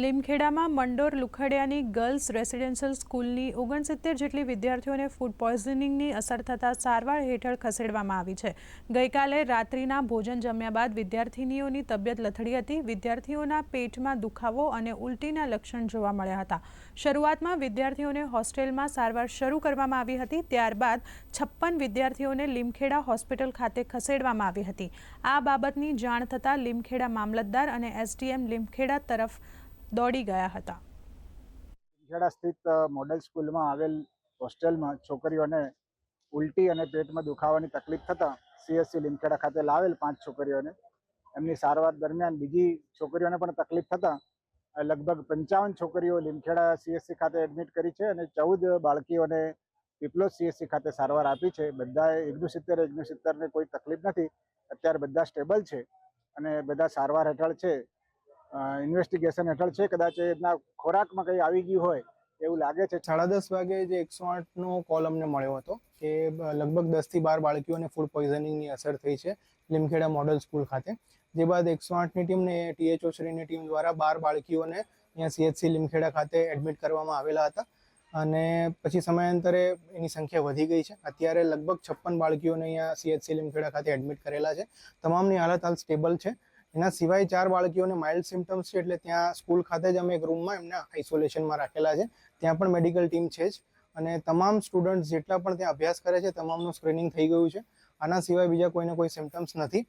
લીમખેડામાં મંડોર લુખડિયાની girls residential સ્કૂલની ઓગણસિત્તેર જેટલી વિદ્યાર્થીઓને ફૂડ પોઈઝનિંગની અસર થતાં સારવાર હેઠળ ખસેડવામાં આવી છે. ગઈકાલે રાત્રિના ભોજન જમ્યા બાદ વિદ્યાર્થિનીઓની તબિયત લથડી હતી. વિદ્યાર્થીઓના પેટમાં દુખાવો અને ઉલટીના લક્ષણ જોવા મળ્યા હતા. શરૂઆતમાં વિદ્યાર્થીઓને હોસ્ટેલમાં સારવાર શરૂ કરવામાં આવી હતી. ત્યારબાદ છપ્પન વિદ્યાર્થીઓને લીમખેડા હોસ્પિટલ ખાતે ખસેડવામાં આવી હતી. આ બાબતની જાણ થતાં લીમખેડા મામલતદાર અને એસડીએમ લીમખેડા તરફ દોડી ગયા હતા. ખેડા સ્થિત મોડેલ સ્કૂલમાં આવેલ હોસ્ટેલમાં છોકરીઓને ઉલટી અને પેટમાં દુખાવાની તકલીફ થતાં સીએસસી લીમખેડા ખાતે લાવેલ પાંચ છોકરીઓને. એમની સારવાર દરમિયાન બીજી છોકરીઓને પણ તકલીફ થતાં લગભગ પંચાવન છોકરીઓ લીમખેડા સીએસસી ખાતે એડમિટ કરી છે અને ચૌદ બાળકીઓને પીપલોદ સીએસસી ખાતે સારવાર આપી છે. બધાએ એકનું સિત્તેર એકનું સિત્તેરને કોઈ તકલીફ નથી. અત્યારે બધા સ્ટેબલ છે અને બધા સારવાર હેઠળ છે. ઇન્વેસ્ટિગેશન હેઠળ છે. કદાચ એના ખોરાકમાં કંઈ આવી ગયું હોય એવું લાગે છે. સાડા દસ વાગે જે એકસો આઠનો કોલ અમને મળ્યો હતો કે લગભગ દસથી બાર બાળકીઓને ફૂડ પોઈઝનિંગની અસર થઈ છે લીમખેડા મોડલ સ્કૂલ ખાતે. જે બાદ એકસો આઠની ટીમને ટીએચઓ શ્રીની ટીમ દ્વારા બાર બાળકીઓને અહીંયા સીએચસી લીમખેડા ખાતે એડમિટ કરવામાં આવેલા હતા. અને પછી સમયાંતરે એની સંખ્યા વધી ગઈ છે. અત્યારે લગભગ છપ્પન બાળકીઓને અહીંયા સીએચસી લીમખેડા ખાતે એડમિટ કરેલા છે. તમામની હાલત હાલ સ્ટેબલ છે. એના સિવાય ચાર બાળકીઓને માઇલ્ડ સિમ્ટમ્સ છે એટલે ત્યાં સ્કૂલ ખાતે જ અમે એક રૂમમાં એમને આઇસોલેશનમાં રાખેલા છે. ત્યાં પણ મેડિકલ ટીમ છે જ. અને તમામ સ્ટુડન્ટ્સ જેટલા પણ ત્યાં અભ્યાસ કરે છે, તમામનું સ્ક્રીનિંગ થઈ ગયું છે. આના સિવાય બીજા કોઈને કોઈ સિમ્ટમ્સ નથી.